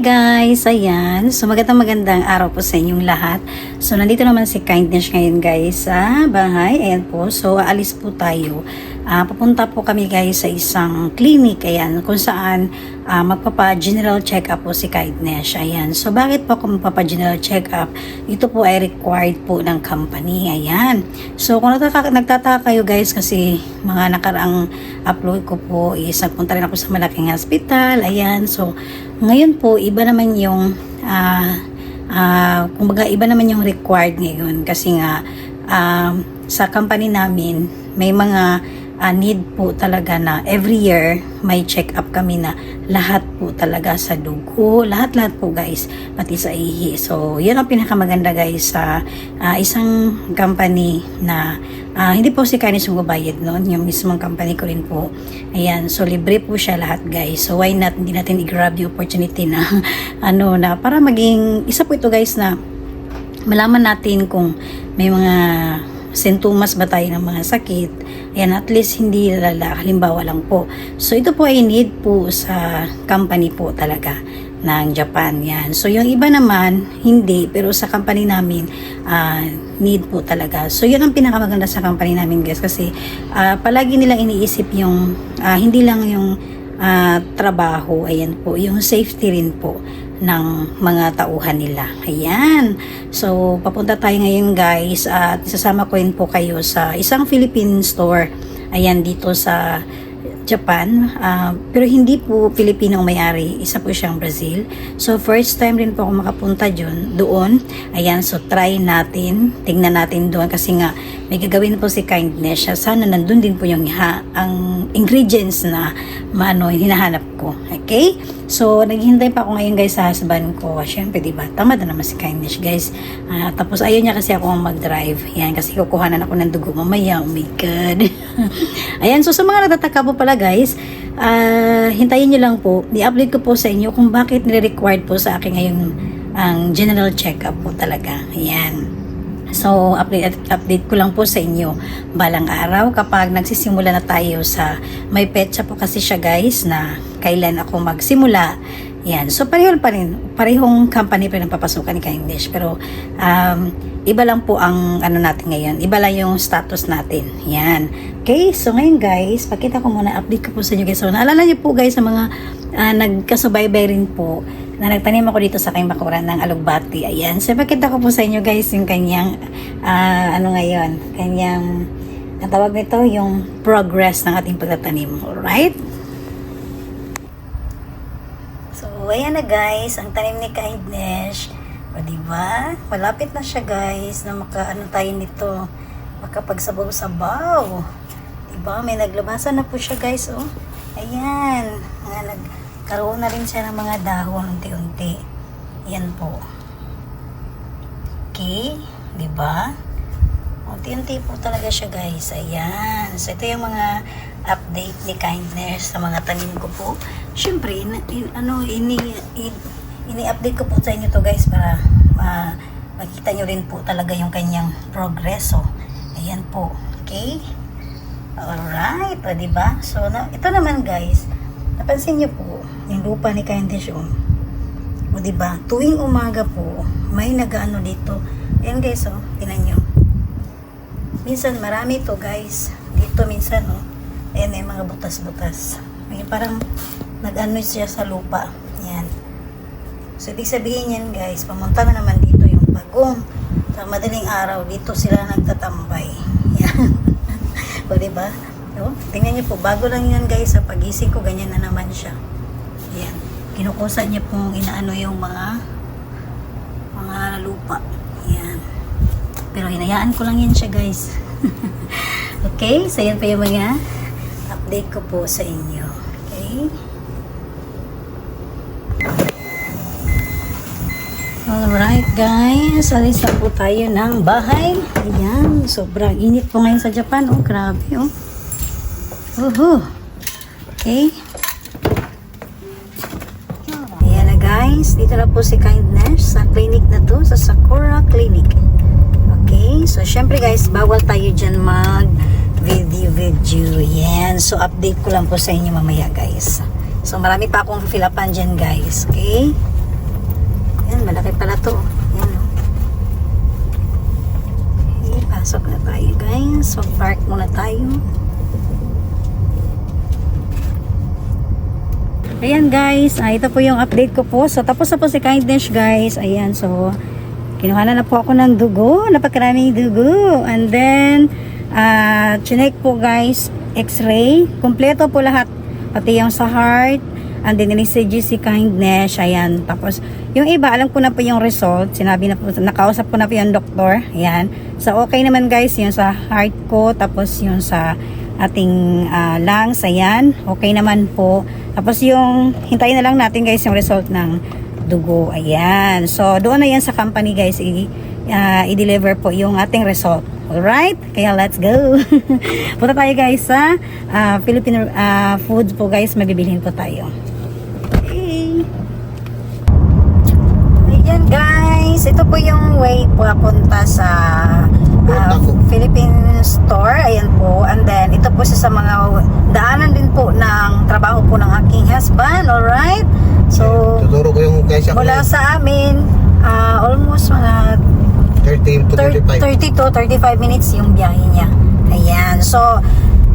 Guys! Ayan. So magandang magandang araw po sa inyong lahat. So nandito naman si Kindness ngayon guys sa bahay. Ayan po. So aalis po tayo. Ah, papunta po kami guys sa isang clinic. Ayan. Kung saan ah, magpapa-general check-up po si Kindness. Ayan. So bakit po ako magpapa-general check-up? Ito po ay required po ng company. Ayan. So kung nagtataka, nagtataka kayo guys kasi mga nakaraang upload ko po is nagpunta rin ako sa malaking hospital. Ayan. So ngayon po, iba naman yung, ah, ah, kumbaga, iba naman yung required ngayon. Kasi nga, um, sa company namin, may mga ah, need po talaga na every year may check-up kami na lahat po talaga sa dugo, lahat-lahat po guys, pati sa ihi. So, yun ang pinakamaganda guys sa ah, isang company na ah, hindi po si Kanis magbabayad noon, yung mismong company ko rin po. Ayan, so libre po siya lahat guys. So, why not, hindi natin i-grab the opportunity na, ano, na para maging, isa po ito guys na malaman natin kung may mga sintomas ba tayo ng mga sakit. Ayan, at least hindi lala, halimbawa lang po. So, ito po ay need po sa company po talaga ng Japan. Yan. So, yung iba naman, hindi. Pero sa company namin, ah, need po talaga. So, yun ang pinakamaganda sa company namin, guys. Kasi, ah, palagi nilang iniisip yung, ah, hindi lang yung ah, trabaho, ayan po, yung safety rin po ng mga tauhan nila. Ayan. So, papunta tayo ngayon guys at isasama ko rin po kayo sa isang Philippine store. Ayan, dito sa Japan. Ah, pero hindi po Pilipino ang may-ari. Isa po siyang Brazil. So, first time rin po ako makapunta dyan, doon. Ayan, so try natin. Tingnan natin doon kasi nga may gagawin po si Kindness siya. Sana nandun din po yung ha, ang ingredients na maano, hinahanap ko. Okay? So, naghihintay pa ako ngayon guys sa husband ko. Siyempre, di ba? Tamad na naman si Kindness guys. Ah, tapos, ayaw niya kasi ako mag-drive. Yan, kasi kukuhanan ako ng dugo mamaya. Oh my God. Ayan, so sa mga nagtataka po pala guys, ah, hintayin niyo lang po. I-update ko po sa inyo kung bakit nire-required po sa akin ngayon ang general check-up po talaga. Ayan. So, update, update ko lang po sa inyo balang araw kapag nagsisimula na tayo sa may petsa po kasi siya guys na kailan ako magsimula. Yan. So, pareho pa rin. Parehong company pa rin ang papasukan ni Kindness. Pero, um, iba lang po ang ano natin ngayon. Iba lang yung status natin. Yan. Okay. So, ngayon guys, pakita ko muna. Update ko po sa inyo guys. So, naalala niyo po guys sa mga uh, nagkasubaybay rin po na nagtanim ako dito sa aking bakuran ng alugbati. Ayan. So, pakita ko po sa inyo guys yung kanyang, ah, ano ngayon, kanyang, ang tawag nito, yung progress ng ating pagtatanim. Alright? So, ayan na guys, ang tanim ni Kindness. O, diba? Malapit na siya guys, na makaano tayo nito, makapagsabaw-sabaw. Diba? May naglabasan na po siya guys, oh. Ayan. Mga nagkaroon na rin siya ng mga dahon unti-unti. Yan po. Okay? Diba? Unti-unti po talaga siya guys. Ayan. So ito yung mga update ni Kindness sa mga tanim ko po. Siyempre, in, in- ano, ini, in, ini-update ko po sa inyo to guys para ah, makita nyo rin po talaga yung kanyang progreso. Ayan po. Okay? Alright, o diba? So, na, ito naman guys, napansin niyo po, yung lupa ni yung, o diba, tuwing umaga po, may nagaano dito. Ayan guys, oh, tinan nyo. Minsan marami to guys. Dito minsan, oh. Ayan, may mga butas-butas. May parang nag-ano siya sa lupa. So, ibig sabihin yan guys, pamunta na naman dito yung bagong. Sa madaling araw, dito sila nagtatambay. Yan. o, diba? No? Tingnan niyo po, bago lang yan guys, sa pagising ko, ganyan na naman siya. Yan. Kinukusa niya pong inaano yung mga mga lupa. Yan. Pero hinayaan ko lang yan siya guys. okay, so yan pa yung mga update ko po sa inyo. Okay? Alright guys, alis na po tayo ng bahay. Ayan, sobrang init po ngayon sa Japan. Oh, grabe oh. Uhu. Okay. Ayan na guys, dito na po si Kindness sa clinic na to, sa Sakura Clinic. Okay, so syempre guys, bawal tayo dyan mag video video. Yan, so update ko lang po sa inyo mamaya guys. So, marami pa akong fill upan dyan, guys. Okay? Malaki pala to. Yan. Okay, pasok na tayo, guys. So, park muna tayo. Ayan guys, ah, ito po yung update ko po. So tapos na po si Kindness guys. Ayan, so kinuha na, na po ako ng dugo. Napakaraming dugo. And then, ah, chinek po guys, x-ray. Kompleto po lahat. Pati yung sa heart. And then, si Kindness. Ayan. Tapos, yung iba, alam ko na po yung result. Sinabi na po, nakausap ko na po yung doktor. Ayan. So, okay naman guys, yung sa heart ko. Tapos, yung sa ating ah, lungs, ayan, okay naman po. Tapos yung, hintayin na lang natin guys yung result ng dugo, ayan. So, doon na yan sa company guys, i- ah, i-deliver po yung ating result. Alright? Kaya let's go. Punta tayo guys sa ah, Philippine ah, food po guys, mabibilhin po tayo. Okay. Ayan guys, ito po yung way papunta sa ah, Philippine store. Ayan po. And then, ito po sa mga daanan din po ng trabaho po ng aking husband. Alright? So, Tuturo ko yung guys mula sa amin, ah, almost mga 30 to 30 35. to 35 minutes yung biyahe niya. Ayan. So,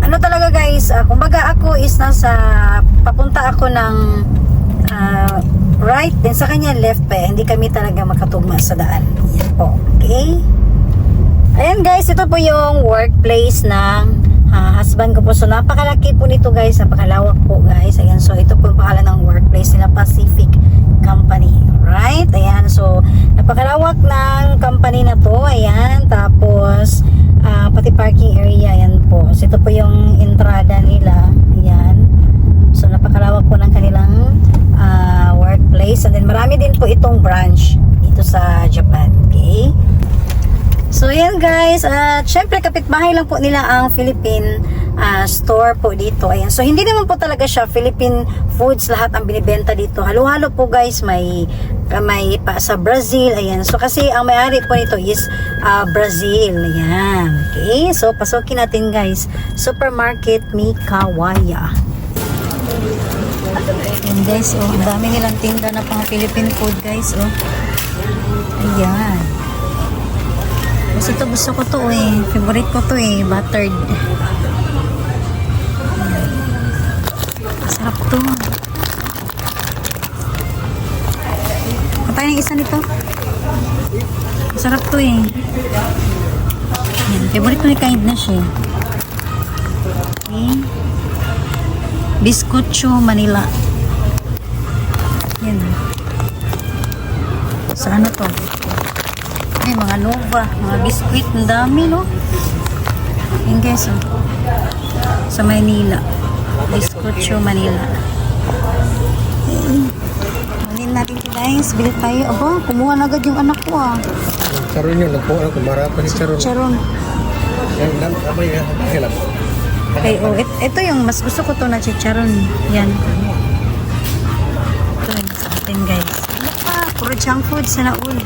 ano talaga guys, uh, kumbaga ako is nasa, papunta ako ng ah, right, then sa kanya left pa. eh. Hindi kami talaga makatugma sa daan. Yan po. Okay? Ayan guys, ito po yung workplace ng ah, husband ko po. So, napakalaki po nito guys. Napakalawak po guys. Ayan, so ito po yung pangalan ng workplace nila Pacific Company. Right? Ayan, so napakalawak ng company na to. Ayan, tapos ah, pati parking area. Ayan po. So, ito po yung entrada nila. Ayan. So, napakalawak po ng kanilang ah, workplace. And then, marami din po itong branch dito sa Japan. Okay? So, yan guys. At syempre, kapitbahay lang po nila ang Philippine ah, store po dito. Ayan. So, hindi naman po talaga siya Philippine foods lahat ang binibenta dito. Halo-halo po guys. May, ah, may pa sa Brazil. Ayan. So, kasi ang may-ari po nito is ah, Brazil. Ayan. Okay. So, pasukin natin guys. Supermarket Mikawaya. Ayan guys. Oh, ang dami nilang tinda na pang Philippine food guys. Oh. Ayan. Kasi ito gusto ko to eh. Favorite ko to eh. Buttered. Masarap to. Patay ng isa nito. Masarap to eh. Yan. Favorite ko ni kindness eh. Okay. Biscucho Manila. Sa ano to? Ay, mga Nova, mga biskuit, ang dami, no? Yan guys, oh. Sa Manila. Biscucho, Manila. Kunin natin guys. Bili tayo. Aba, kumuha na agad yung anak ko, ah. Charon yun, nagpo ako, marapa si Charon. Charon. Yan, yan, abay, yan. Okay, oh, it, ito yung mas gusto ko to na chicharon. Yan. Ito Puro junk food sa naul.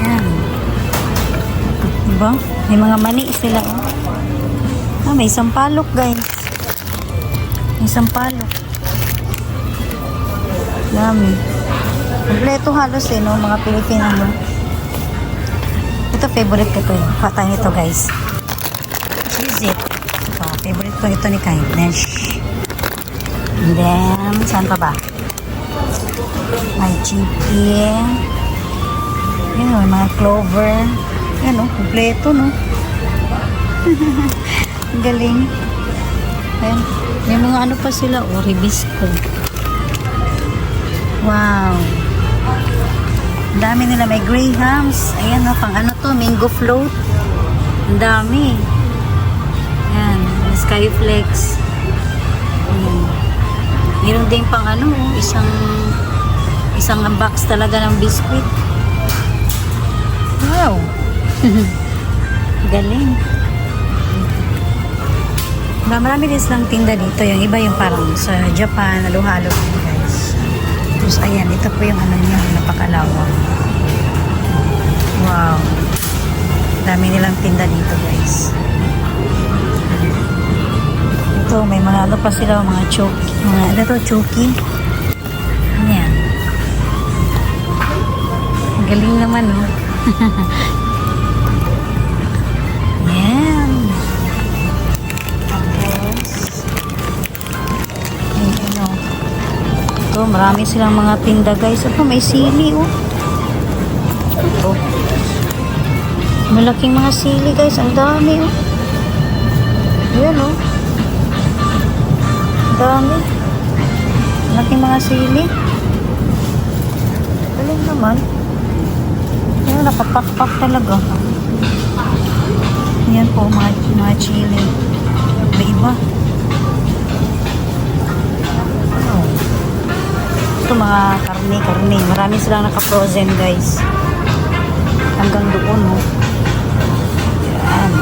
Yan. Diba? May mga mani sila, oh. Ah, may sampalok, guys. May sampalok. Dami. Kompleto halos eh, no? Mga Pilipino, no? Ito, favorite ko to. eh. Patay nito, guys. Cheese it. Ito, favorite ko ito ni Kindness. And then, saan pa ba? May chicken. Yun, oh, mga clover. Yan, oh, kompleto, no? Galing. Ayan. May mga ano pa sila, oh, ribisco. Wow. Dami nila. May grahams. Ayan, oh, pang ano to, mango float. Ang dami. Ayan, skyflex. Meron din pang ano, isang isang box talaga ng biscuit. Wow. Galing. Marami din silang tinda dito. Yung iba yung parang sa Japan, halo-halo guys. Tapos ayan, ito po yung ano niya, napakalawang. Wow. Dami nilang tinda dito guys. Ito, may mga ano pa sila, mga choki. Mga, ano to, choki. Ano yan? Galing naman, no? yan. Tapos, may ano. Ito, marami silang mga tinda, guys. Ito, may sili, oh. Ito. Malaking mga sili, guys. Ang dami, oh. Ayan, oh. Dami. Malaking mga sili. Galing naman. Ayan, nakapakpak talaga. Ayan po, mga, mga chili. May iba. Oh. Ito mga karne, karne. Marami silang naka-frozen, guys. Hanggang doon, oh. Yan.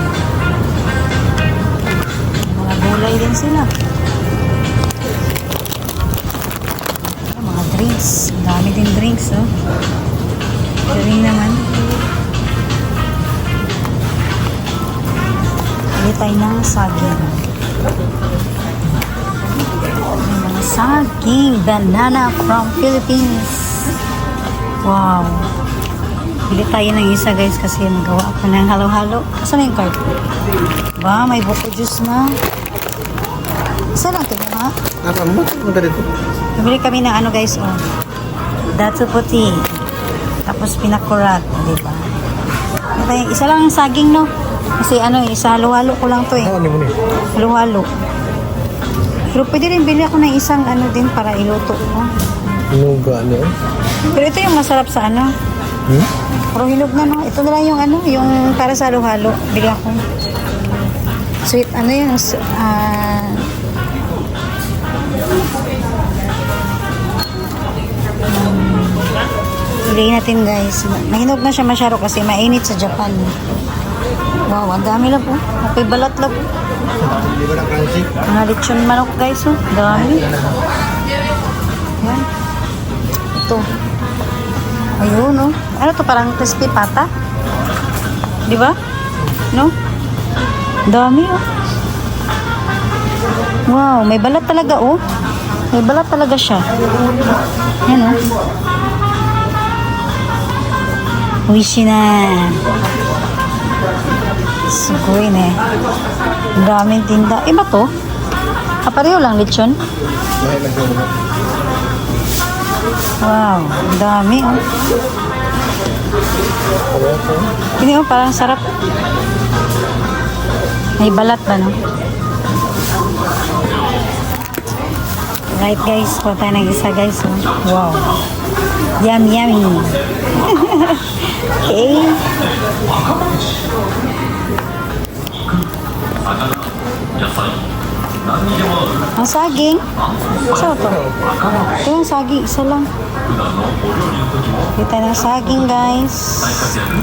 Mga gulay din sila. Drinks. Ang dami din drinks, oh. Galing naman. Bili tayo ng saging. Saging. Banana from Philippines. Wow. Bili tayo ng isa guys kasi nagawa ako ng halo-halo. Saan na yung card? Ba, may buko juice na. Isa lang ito ha? Apa mo? Ano dito? Bumili kami ng ano guys, oh. Datsu puti. Tapos pinakurat, di ba? Yung Isa lang ang saging, no? Kasi ano, isa halo-halo ko lang to eh. Ano mo ni? Halo-halo. Pero pwede rin bili ako ng isang ano din para iluto ko. Nuga ano? Pero ito yung masarap sa ano. Hmm? Pero hinog na, no? Ito na lang yung ano, yung para sa halo-halo. Bili ako. Sweet, ano yun? s- Ah... Piliin natin guys. Mahinog na siya masyado kasi mainit sa Japan. Wow, ang dami lang po. Okay, balat lang po. Mga lechon manok guys, oh. Dami. Yan. Ito. Ayun, oh. Ano to? Parang crispy pata? Di ba? No? Dami, oh. Wow, may balat talaga, oh. May balat talaga siya. Yan, oh. Wishi na. Sugoi na eh. Ang daming tinda. Iba to? Ah, pareho lang lechon? Wow, dami oh. Hindi oh, sarap. May balat ba, no? Right guys, tayo ng isa guys. Oh. Wow. Yum, yummy. okay. Ang saging. Saan to? Ito yung saging. Isa lang. Kita ng saging guys.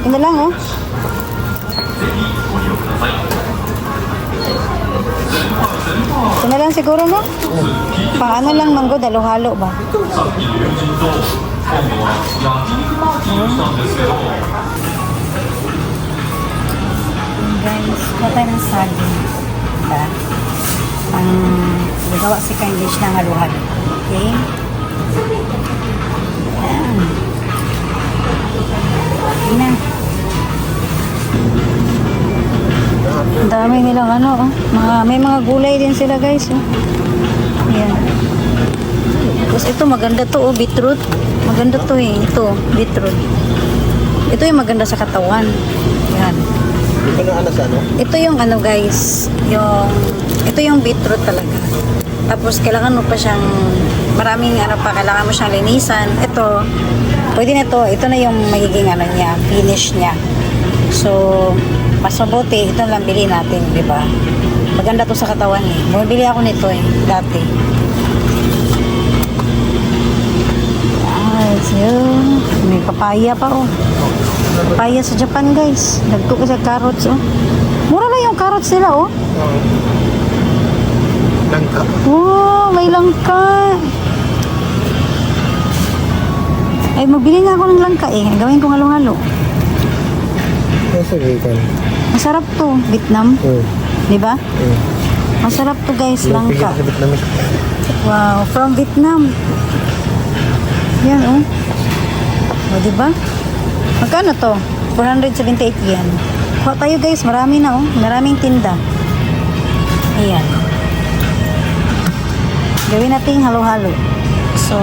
Ito na lang oh. Ito na lang siguro no? Paano lang manggo, halo-halo ba? Ayan, guys, kuha tayo ng saging. Diba? Ang nagawa si English ng halo-halo. Okay? Ayan. Ayan na. Ang dami nilang ano, oh. mga, may mga gulay din sila guys. Oh. Ayan. Tapos ito maganda to, oh, beetroot. Maganda to eh, ito, beetroot. Ito yung maganda sa katawan. Yan. Ba na ano sa ano? Ito yung ano guys, yung ito yung beetroot talaga. Tapos kailangan mo pa siyang maraming ano pa, kailangan mo siyang linisan. Ito, pwede na to, ito na yung magiging ano niya, finish niya. So, mas mabuti, ito lang bilhin natin, di ba? Maganda to sa katawan eh. Bumibili ako nito eh, dati. Papaya pa oh. Papaya sa Japan guys. Nagto ko sa carrots oh. Mura lang yung carrots nila oh. Langka. Wow, may langka. Ay, mabili nga ako ng langka eh. Gawin ko halo-halo. Nasa gikan. Masarap to, Vietnam. Oo. Di ba? Oo. Masarap to guys, langka. Wow, from Vietnam. Yan oh. O, di ba? Magkano to? 478 yen. Kuha tayo guys, marami na oh. Maraming tinda. Ayan. Gawin natin halo-halo. So,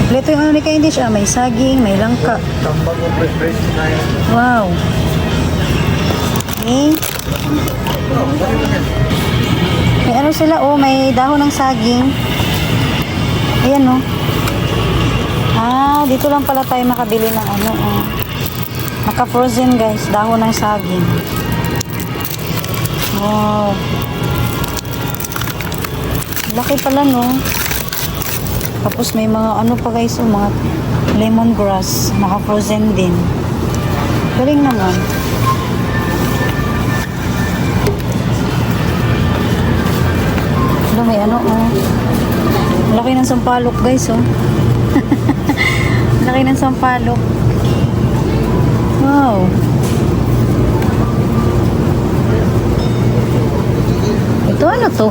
kompleto yung ano ni Candice. Ah, may saging, may langka. Yan. Wow. Okay. May ano sila, oh, may dahon ng saging. Ayan, oh. Ah, dito lang pala tayo makabili ng ano, oh. Naka-frozen, guys. Dahon ng saging. Wow. Laki pala, no? Tapos may mga ano pa, guys, oh, mga lemongrass. Naka-frozen din. Galing naman. Ano, may ano, oh. Laki ng sampalok, guys, oh. Laki ng sampalok. Wow. Ito ano to?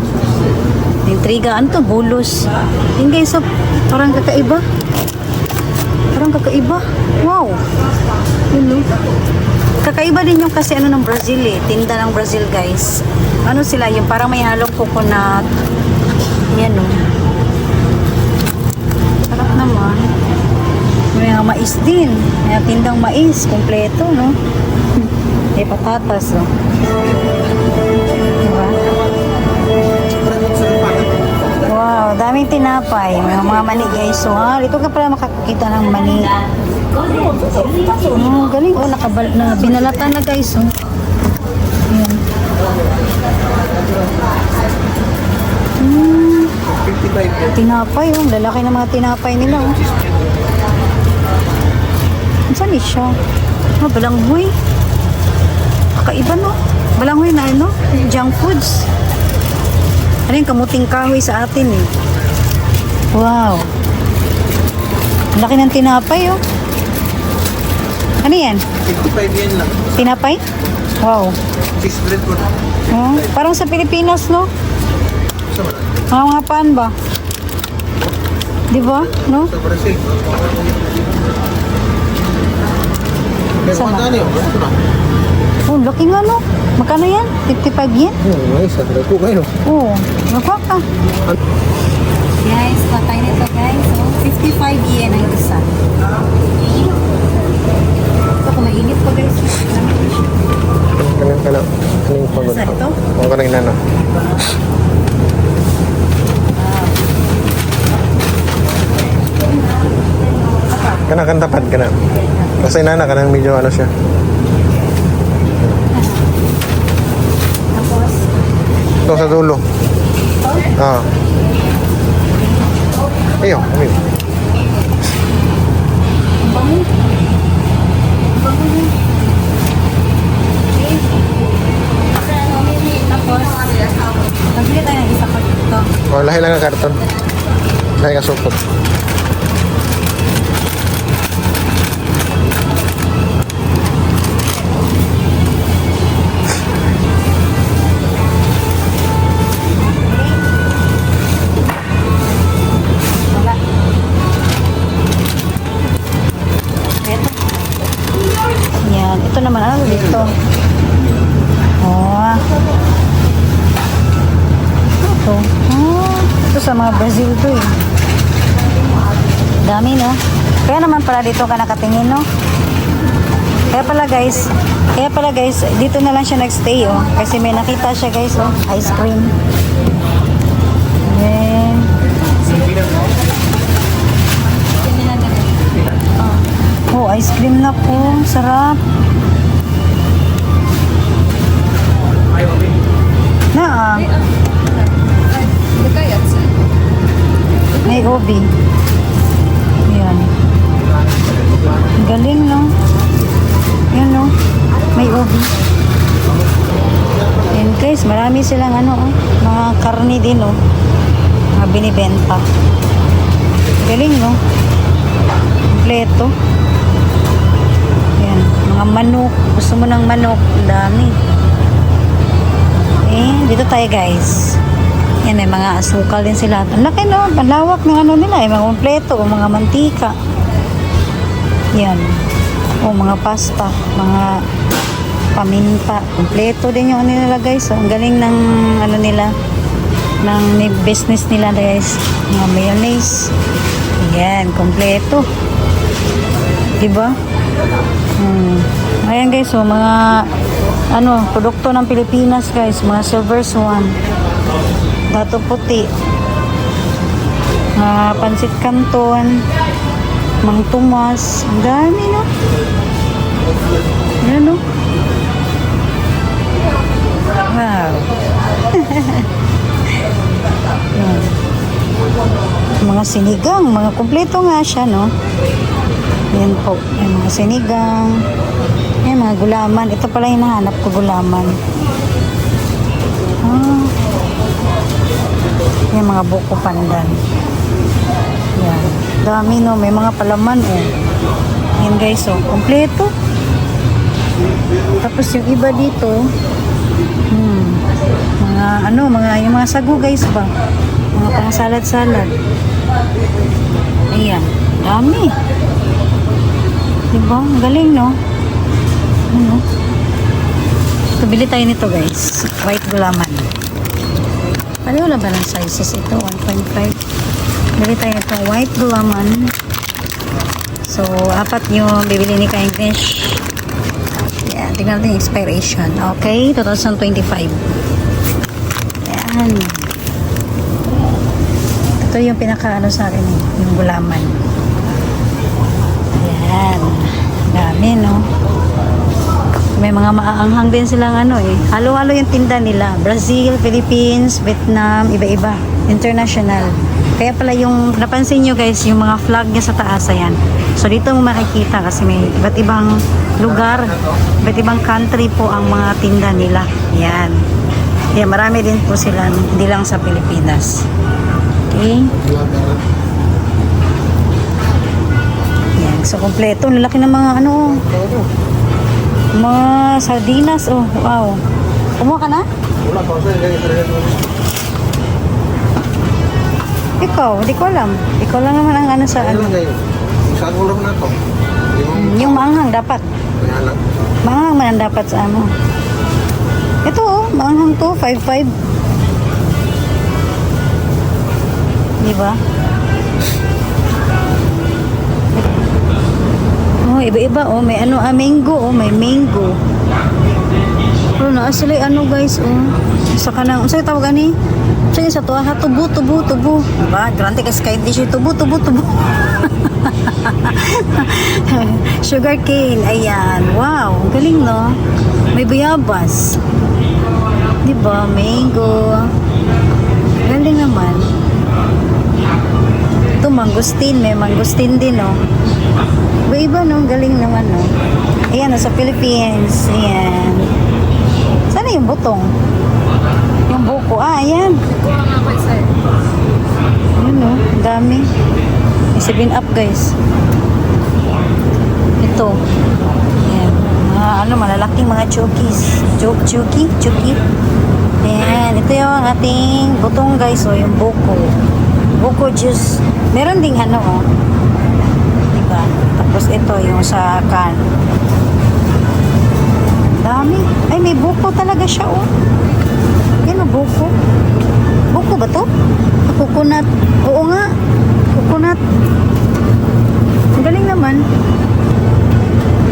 Intriga. Ano to? Bulos. Yun guys, oh, parang kakaiba. Parang kakaiba. Wow. Oh. Kakaiba din yung kasi ano ng Brazil eh. Tinda ng Brazil guys. Ano sila yung parang may halong coconut. Yan oh. Mga mais din. May tindang mais. Kompleto no. May patatas oh. Diba? Wow, daming tinapay. May mga mani guys. So, ha, dito ka pala makakita ng mani. Oh, galing. Oh, nakabal na binalatan na guys. Oh. Yan. Hmm, 55 yan. tinapay. Oh, lalaki ng mga tinapay nila. Oh. Saan ni siya? Oh, balanghoy. Kakaiba no? Balanghoy na ano? Junk foods. Ano yung kamuting kahoy sa atin eh. Wow. Ang Laki ng tinapay oh. Ano yan? 55 yan lang. Tinapay? Wow. Cheese bread ko. Oh, parang sa Pilipinas, no? Sa mga paan ba? Di ba? No? Sa Brazil. Sama. na. Oh, laki nga, no? Magkano yan? 55 yen? Oo, ay, sa ko kayo. Oo. Oh, nakuha ka. Guys, patay na ito, guys. So, 55 yen ang isa. Ito, kung mainit pa, guys. Kanang kanang. Kanang pagod. Saan ito? Oo, kanang nana. Kana kan tapat kana. Kasi nana kanang medyo ano siya. Tapos, Ito sa dulo. Ah. Ayo, ayo. yun. Tapos, magbili tayo ng isa pa dito. Oh, lahi lang ang karton. Lahi ka supot. Pala dito ka nakatingin no? Kaya pala guys, kaya pala guys, dito na lang siya nagstay oh. Kasi may nakita siya guys oh, ice cream. Then, Oh, ice cream na po. Sarap. Na ah. May ubi. Galing, no? Yan, no? May ubi. Yan, guys. Marami silang ano, oh, mga karni din, oh. Mga binibenta. Galing, no? Kompleto. Yan. Mga manok. Gusto mo ng manok? Ang dami. Okay, dito tayo guys. Yan, may mga asukal din sila. Ang laki no, ang lawak ng ano nila, eh, mga kompleto, mga mantika. Yan. O mga pasta, mga paminta. Kompleto din yung ano nila guys. So, ang galing ng ano nila, ng business nila guys. Mga mayonnaise. Yan, kompleto. Diba? Hmm. Ayan guys, so mga ano, produkto ng Pilipinas guys, mga silver swan. Dato puti. Mga pansit canton. Mang Tomas. Ang dami no. Ayan no. Wow. Mga sinigang, mga kumpleto nga siya no. Yan po, may mga sinigang, may mga gulaman. Ito pala yung nahanap ko, gulaman. Ah. May mga buko pandan. Dami no, may mga palaman oh. Yan guys oh, kompleto. Tapos yung iba dito, hmm, mga ano, mga yung mga sagu guys ba? Mga pang salad-salad. Ayan, dami. Diba? Ang galing, no? Ano? Ito, bili tayo nito, guys. White gulaman. Pareho lang ba ng sizes ito? 1.5. Bili tayo nito, white gulaman. So, apat yung bibili ni Kindness. Yan, tingnan natin yung expiration. Okay, 2025. Yan. Ito yung pinaka-ano sa akin, yung gulaman. Ayan. Dami, no? May mga maaanghang din silang ano eh. Halo-halo yung tinda nila. Brazil, Philippines, Vietnam, iba-iba. International. Kaya pala yung, napansin nyo guys, yung mga flag niya sa taas, ayan. So dito mo makikita kasi may iba't ibang lugar, iba't ibang country po ang mga tinda nila. Ayan. Kaya marami din po sila, hindi lang sa Pilipinas. Okay? Yan. So, kompleto. Lalaki ng mga ano, mga sardinas. Oh, wow. Kumuha ka na? Wala pa Ikaw, hindi ko alam. Ikaw lang naman ang ano sa ano. Saan ulam na to? Yung maanghang dapat. Kaya. Maanghang man ang dapat sa ano. Ito oh, maanghang to, 5-5. Di ba? Oh, iba-iba oh, may ano, ah, mango oh, may mango. Pero naa sila yung ano guys oh. Sa kanang, sa'yo tawag ani? Sa'yo sa tuwa ha, tubo, tubo, tubo. Diba? Grante kasi kahit di siya tubo, tubo, tubo. Sugar cane, ayan. Wow, galing no? May bayabas. Di ba? Mango. Galing naman. Ito, mangustin. May mangustin din, no? Iba-iba, no? Galing naman, no? Ayan, nasa Philippines. Ayan. Yung butong? Yung buko. Ah, ayan. Yun, no? Ang dami. May 7 up, guys. Ito. Ayan. Mga ano, malalaking mga chukis. Chuk, chuki? Chuki? Ayan. Ito yung ating butong, guys. O, yung buko. Buko juice. Meron ding ano, oh. Diba? Tapos ito, yung sa can. Dami. Ay, may buko talaga siya, oh. Yan, buko. Buko ba to? Coconut. Oo nga. Coconut. Ang galing naman.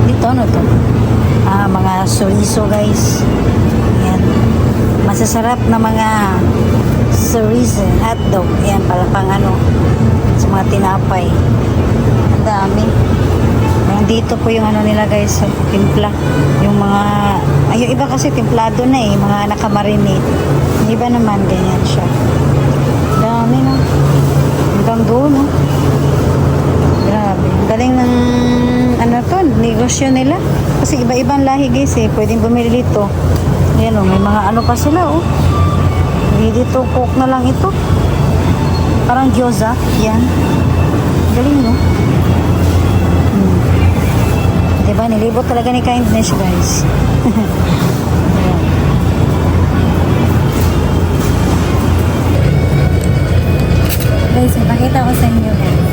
Dito, ano to? Ah, mga chorizo, guys. Yan. Masasarap na mga chorizo, hotdog. Yan, pala pang ano, sa mga tinapay. Ang dami. Dito po yung ano nila guys, timpla. Yung mga, ay yung iba kasi templado na eh, mga nakamarinate. Yung iba naman, ganyan siya. Dami no. Hanggang doon no. Grabe. Galing ng, ano to, negosyo nila. Kasi iba-ibang lahi guys eh, pwedeng bumili dito. Ayan oh, may mga ano pa sila oh. Hindi dito cook na lang ito. Parang gyoza. Yan. Galing no. Diba? Nilibot talaga ni kindness, guys. guys, ipakita ko sa inyo, guys.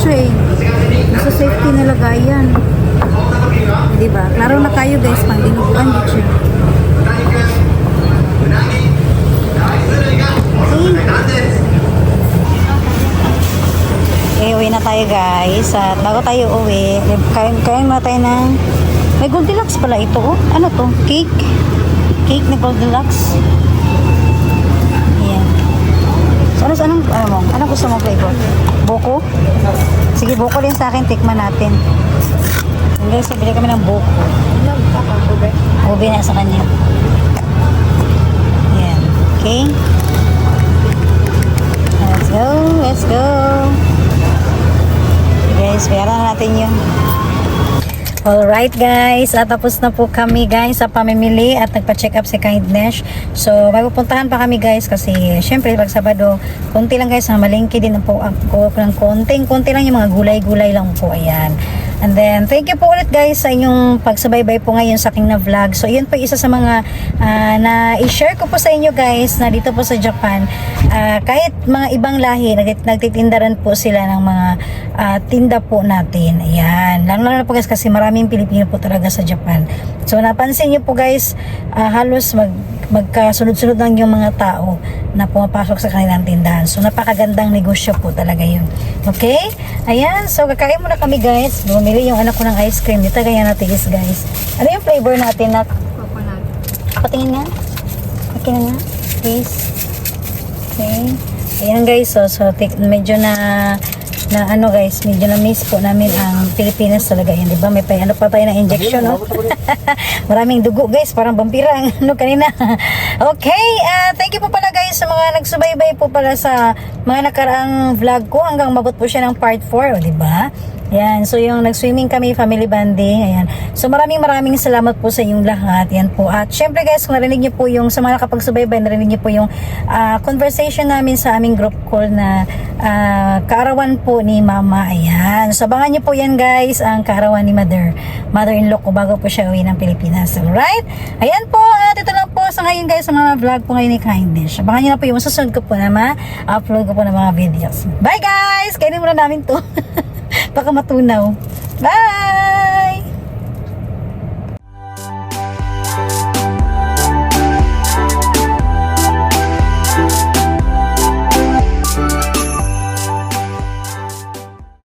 Siya eh. Nasa safety nilagayan. Diba? Klaro na kayo guys, pang dinuguan din siya. Okay, uwi na tayo guys. At bago tayo uwi, kain, kain muna tayo ng... May Goldilocks pala ito. Oh. Ano to? Cake? Cake na Goldilocks. Ayan. So, ano, anong, ano mo? Anong gusto mo flavor? Buko? Sige, buko din sa akin. Tikman natin. Guys, bili kami ng buko. Ube na sa kanya. Ayan. Okay? Let's go, let's go. Guys, bayaran na natin yung Alright guys, at tapos na po kami guys sa pamimili at nagpa-check up si Kindness. So, may pa kami guys kasi syempre pag Sabado, konti lang guys, na malingki din po ako ng konting, konti lang yung mga gulay-gulay lang po, ayan. And then, thank you po ulit guys sa inyong pagsubaybay po ngayon sa aking na vlog. So, yun po isa sa mga ah, na i-share ko po sa inyo guys na dito po sa Japan. ah, kahit mga ibang lahi, nagtit- nagtitinda rin po sila ng mga ah, tinda po natin. Ayan. Lalo na po guys kasi maraming Pilipino po talaga sa Japan. So, napansin niyo po guys, ah, halos mag magkasunod-sunod lang yung mga tao na pumapasok sa kanilang tindahan. So, napakagandang negosyo po talaga yun. Okay? Ayan. So, kakain muna kami guys. Bumili yung anak ko ng ice cream. Dito ganyan natin is guys. Ano yung flavor natin na Coconut. Patingin nga. Okay na nga. Please. Okay. Ayan guys. So, so medyo na na ano guys, medyo na miss po namin ang Pilipinas talaga yan, di ba? May pa, ano pa tayo na injection, no? Maraming dugo guys, parang vampira ang ano kanina. okay, ah thank you po pala guys sa mga nagsubaybay po pala sa mga nakaraang vlog ko hanggang mabot po siya ng part 4, o di ba? Yan, so yung nag-swimming kami, family bonding, ayan. So maraming maraming salamat po sa inyong lahat, yan po. At syempre guys, kung narinig niyo po yung, sa mga nakapagsubaybay, narinig niyo po yung ah, conversation namin sa aming group call na ah, kaarawan po ni Mama, ayan. So abangan niyo po yan guys, ang kaarawan ni Mother, mother-in-law ko bago po siya uwi ng Pilipinas. Alright? Ayan po, at ito lang po sa ngayon guys, sa mga vlog po ngayon ni Kindness. Abangan niyo na po yung susunod ko po na ma-upload ko po ng mga videos. Bye guys! Kainin muna namin to. Baka matunaw. Bye!